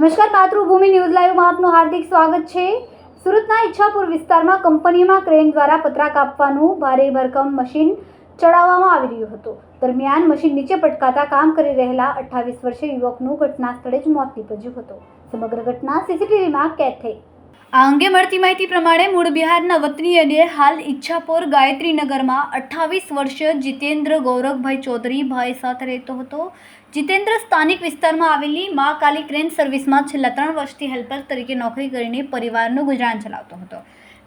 નમસ્કાર માતૃભૂમિ ન્યૂઝ લાઈવમાં આપનું હાર્દિક સ્વાગત છે. સુરતના ઈચ્છાપુર વિસ્તારમાં કંપનીમાં ક્રેન દ્વારા પતરા કાપવાનું ભારે ભરકમ મશીન ચડાવવામાં આવી રહ્યું હતું. દરમિયાન મશીન નીચે પટકાતા કામ કરી રહેલા અઠ્ઠાવીસ વર્ષીય યુવકનું ઘટના સ્થળે જ મોત નીપજ્યું હતું. સમગ્ર ઘટના સીસીટીવીમાં કેદ થઈ. આ અંગે મળતી માહિતી પ્રમાણે મૂળ બિહારના વતની અને હાલ ઈચ્છાપોર ગાયત્રીનગરમાં અઠ્ઠાવીસ વર્ષીય જીતેન્દ્ર ગૌરવભાઈ ચૌધરી ભાઈ સાથે રહેતો હતો. જીતેન્દ્ર સ્થાનિક વિસ્તારમાં આવેલી મા કાલી ક્રેન સર્વિસમાં છેલ્લા ત્રણ વર્ષથી હેલ્પર તરીકે નોકરી કરીને પરિવારનું ગુજરાન ચલાવતો હતો.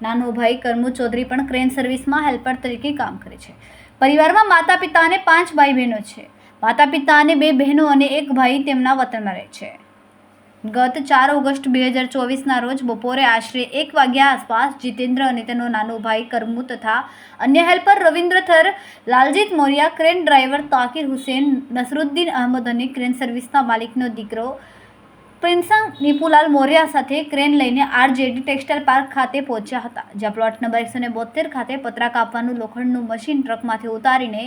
નાનો ભાઈ કરમુ ચૌધરી પણ ક્રેન સર્વિસમાં હેલ્પર તરીકે કામ કરે છે. પરિવારમાં માતા પિતા અને પાંચ ભાઈ બહેનો છે. માતા પિતા અને બે બહેનો અને એક ભાઈ તેમના વતનમાં રહે છે. ગત ચાર ઓગસ્ટ બે હજાર ચોવીસના રોજ બપોરે આશરે એક વાગ્યા આસપાસ જીતેન્દ્ર અને તેનો નાનો ભાઈ કરમુ તથા અન્ય helper Ravindra Thar Laljit Moriya, crane driver Takir Hussain, Nasruddin Ahmad અને ક્રેન સર્વિસના માલિકનો દીકરો પ્રિન્સંગ નિપુલાલ મોરિયા સાથે ક્રેન લઈને આરજેડી ટેક્સટાઇલ પાર્ક ખાતે પહોંચ્યા હતા, જ્યાં પ્લોટ નંબર એકસો બોતેર ખાતે પતરા કાપવાનું લોખંડનું મશીન ટ્રકમાંથી ઉતારીને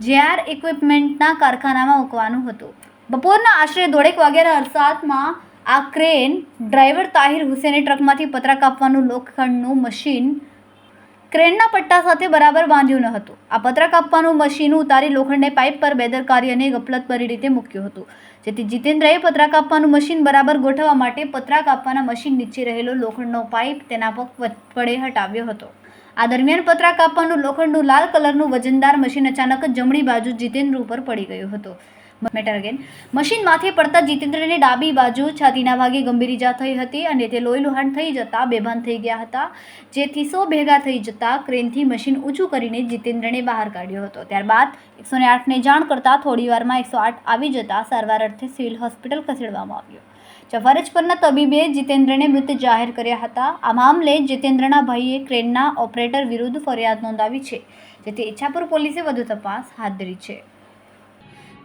જેઆર ઇક્વિપમેન્ટના કારખાનામાં મૂકવાનું હતું. બપોરના આશરે દોઢેક વાગ્યાના અરસાતમાં આ ક્રેન ડ્રાઈવર તાહિર હુસેને ટ્રકમાંથી પતરા કાપવાનું લોખંડનું મશીન ક્રેનના પટ્ટા સાથે બરાબર બાંધ્યું ન હતું. આ પતરા કાપવાનું મશીન ઉતારી લોખંડને પાઇપ પર બેદરકારી અને ગફલતભરી રીતે મૂક્યું હતું. જેથી જીતેન્દ્રએ પતરા કાપવાનું મશીન બરાબર ગોઠવવા માટે પતરા કાપવાના મશીન નીચે રહેલો લોખંડનો પાઇપ તેના પગ વડે હટાવ્યો હતો. આ દરમિયાન પતરા કાપવાનું લોખંડનું લાલ કલરનું વજનદાર મશીન અચાનક જમણી બાજુ જીતેન્દ્ર ઉપર પડી ગયું હતું. મેટર અગેન મશીનમાંથી પડતા જીતેન્દ્રને ડાબી બાજુ છાતીના ભાગે ગંભીર ઈજા થઈ હતી અને તે લોહી લુહાણ થઈ જતા બેભાન થઈ ગયા હતા, જેથી સો ભેગા થઈ જતા ક્રેનથી મશીન ઊંચું કરીને જીતેન્દ્રને બહાર કાઢ્યો હતો. ત્યારબાદ એકસો ને આઠને જાણ કરતાં થોડીવારમાં એકસો આઠ આવી જતા સારવાર અર્થે સિવિલ હોસ્પિટલ ખસેડવામાં આવ્યો. જફરજ પરના તબીબે જીતેન્દ્રને મૃત જાહેર કર્યા હતા. આ મામલે જીતેન્દ્રના ભાઈએ ક્રેનના ઓપરેટર વિરુદ્ધ ફરિયાદ નોંધાવી છે, જેથી ઈચ્છાપુર પોલીસે વધુ તપાસ હાથ ધરી છે.